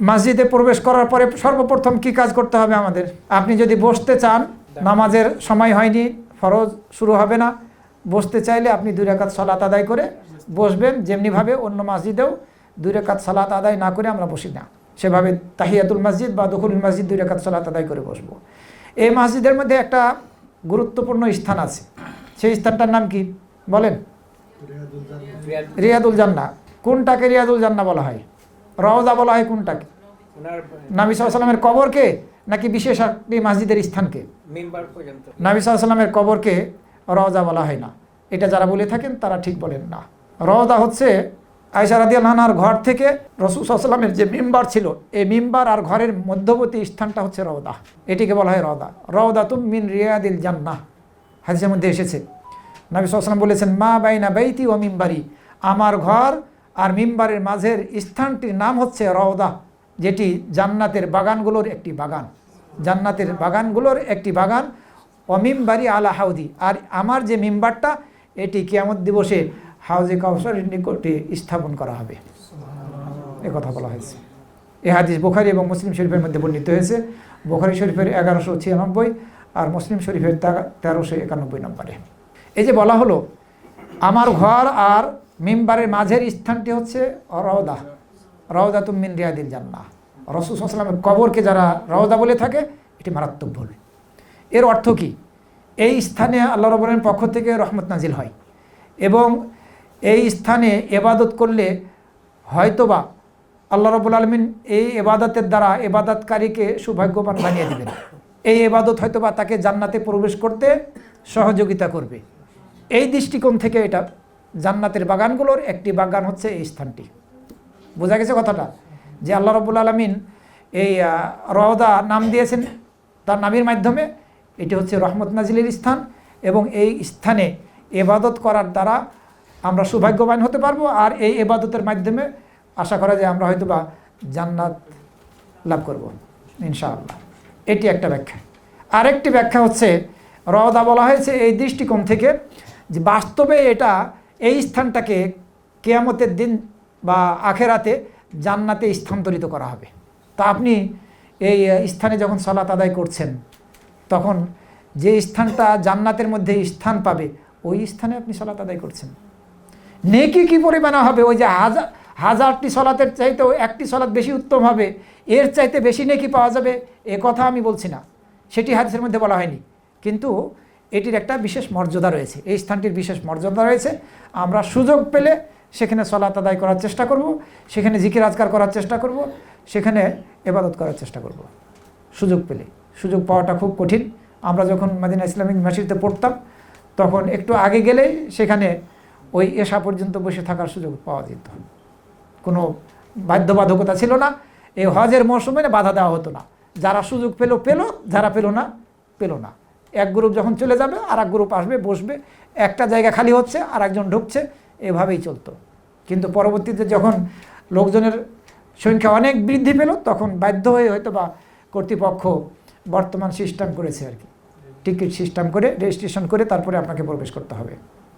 মসজিদে প্রবেশ করার পরে সর্বপ্রথম কি কাজ করতে হবে আমাদের? আপনি যদি বসতে চান নামাজের সময় হয়নি ফরজ শুরু হবে না বসতে চাইলে আপনি দুই রেখাত সালাত আদায় করে বসবেন যেমনিভাবে অন্য মসজিদেও দুই রেখাত সালাত আদায় না করে আমরা বসি না। সেভাবে তাহিয়াতুল মসজিদ বা দখুল মসজিদ দুই রেখাত সালাত আদায় করে বসবো। এই মসজিদের মধ্যে একটা গুরুত্বপূর্ণ স্থান আছে। সেই স্থানটার নাম কি? বলেন। রিয়াদুল জান্না কোনটাকে রিয়াদুল জান্না বলা হয়? রওজা বলা হয় কোনটাকে? নাবি সাল্লামের কবরকে নাকি বিশেষ একটি মসজিদের স্থানকে? নাবি সাল্লামের কবরকে রওজা বলা হয় না। এটা যারা বলে থাকেন তারা ঠিক বলেন না। রওজা হচ্ছে আয়সা রাদিয়াল হানার ঘর থেকে রসুল সাল্লামের যে মিম্বার ছিল এই মিম্বার আর ঘরের মধ্যবর্তী স্থানটা হচ্ছে রওদা এটিকে বলা হয় রওদা রওদা তুম মিন রিয়াদিল জান্না হাদিসের মধ্যে এসেছে। নবী সাল্লাম বলেছেন মা বাইনা বাইতি ও মিম্বারি। আমার ঘর আর মিম্বারের মাঝের স্থানটির নাম হচ্ছে রওদা, যেটি জান্নাতের বাগানগুলোর একটি বাগান। জান্নাতের বাগানগুলোর একটি বাগান অমিমবারি আলা হাউদি। আর আমার যে মিম্বারটা, এটি কিয়ামত দিবসে হাউজে কাউসারের নিকটে স্থাপন করা হবে। এ কথা বলা হয়েছে। এ হাদিস বোখারি এবং মুসলিম শরীফের মধ্যে বর্ণিত হয়েছে। বোখারি শরীফের এগারোশো ছিয়ানব্বই আর মুসলিম শরীফের তেরোশো একানব্বই নম্বরে। এই যে বলা হলো, আমার ঘর আর মিম্বারের মাঝের স্থানটি হচ্ছে রওদা। রওদা তুম মিন রিয়াদিল জান্না রসুল সাল্লামের কবরকে যারা রওদা বলে থাকে, এটি মারাত্মক ভুল। এর অর্থ কি? এই স্থানে আল্লাহ রবরের পক্ষ থেকে রহমত নাজিল হয় এবং এই স্থানে এবাদত করলে হয়তোবা আল্লাহ রবুল আলমিন এই এবাদতের দ্বারা এবাদতকারীকে সৌভাগ্যবান বানিয়ে দেবেন। এই এবাদত হয়তোবা তাকে জান্নাতে প্রবেশ করতে সহযোগিতা করবে। এই দৃষ্টিকোণ থেকে এটা জান্নাতের বাগানগুলোর একটি বাগান হচ্ছে এই স্থানটি। বোঝা গেছে কথাটা? যে আল্লাহ রবুল আলমিন এই রওদা নাম দিয়েছেন তার নামের মাধ্যমে। এটি হচ্ছে রহমত নাজিলের স্থান এবং এই স্থানে এবাদত করার দ্বারা আমরা সৌভাগ্যবান হতে পারব। আর এই এবাদতের মাধ্যমে আশা করা যায় আমরা হয়তো বা জান্নাত লাভ করব, ইনশাআল্লাহ। এটি একটা ব্যাখ্যা। আরেকটি ব্যাখ্যা হচ্ছে, রওদা বলা হয়েছে এই দৃষ্টিকোণ থেকে যে বাস্তবে এটা এই স্থানটাকে কেয়ামতের দিন বা আখেরাতে জান্নাতে স্থানান্তরিত করা হবে। তা আপনি এই স্থানে যখন সলাত আদায় করছেন, তখন যে স্থানটা জান্নাতের মধ্যে স্থান পাবে, ওই স্থানে আপনি সলাত আদায় করছেন। নেকি কি পরিমাণে হবে? ওই যে হাজার হাজারটি সলাতের চাইতেও একটি সলাৎ বেশি উত্তম হবে, এর চাইতে বেশি নেকি পাওয়া যাবে, এ কথা আমি বলছি না। সেটি হাদিসের মধ্যে বলা হয়নি। কিন্তু এটির একটা বিশেষ মর্যাদা রয়েছে। এই স্থানটির বিশেষ মর্যাদা রয়েছে। আমরা সুযোগ পেলে সেখানে সলাত আদায় করার চেষ্টা করব, সেখানে জিকির আজকার করার চেষ্টা করব, সেখানে এবাদত করার চেষ্টা করব। সুযোগ পেলে। সুযোগ পাওয়াটা খুব কঠিন। আমরা যখন মাদিনা ইসলামিক মসজিদে পড়তাম, তখন একটু আগে গেলেই সেখানে ওই এশা পর্যন্ত বসে থাকার সুযোগ পাওয়া যেত। কোনো বাধ্যবাধকতা ছিল না। এই হজের মৌসুমে বাধা দেওয়া হতো না। যারা সুযোগ পেল পেল। যারা পেল না পেল না। এক গ্রুপ যখন চলে যাবে আর এক গ্রুপ আসবে, বসবে। একটা জায়গা খালি হচ্ছে আর একজন ঢুকছে, এভাবেই চলতো। কিন্তু পরবর্তীতে যখন লোকজনের সংখ্যা অনেক বৃদ্ধি পেল, তখন বাধ্য হয়ে হয়তো বা কর্তৃপক্ষ বর্তমান সিস্টেম করেছে আর কি। টিকিট সিস্টেম করে রেজিস্ট্রেশন করে, তারপরে আপনাকে প্রবেশ করতে হবে।